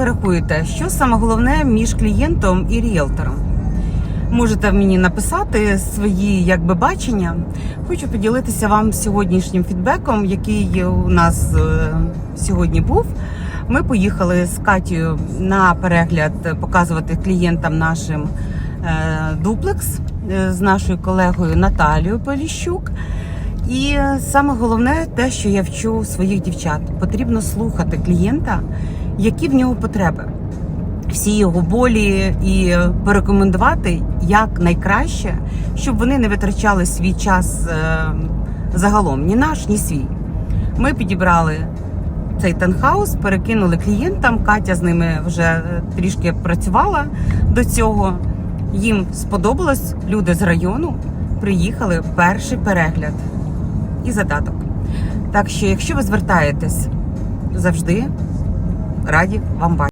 ви що саме головне між клієнтом і ріелтором? Можете мені написати свої якби бачення. Хочу поділитися вам сьогоднішнім фідбеком, який у нас е, сьогодні був. Ми поїхали з Катєю на перегляд показувати клієнтам нашим е, дуплекс е, з нашою колегою Наталією Поліщук. І саме головне те, що я вчу своїх дівчат, потрібно слухати клієнта, які в нього потреби, всі його болі, і порекомендувати як найкраще, щоб вони не витрачали свій час е, загалом, ні наш, ні свій. Ми підібрали цей танхаус, перекинули клієнтам. Катя з ними вже е, трішки працювала до цього. Їм сподобалось. Люди з району приїхали перший перегляд і задаток. Так що, якщо ви звертаєтесь, завжди раді вам бачити.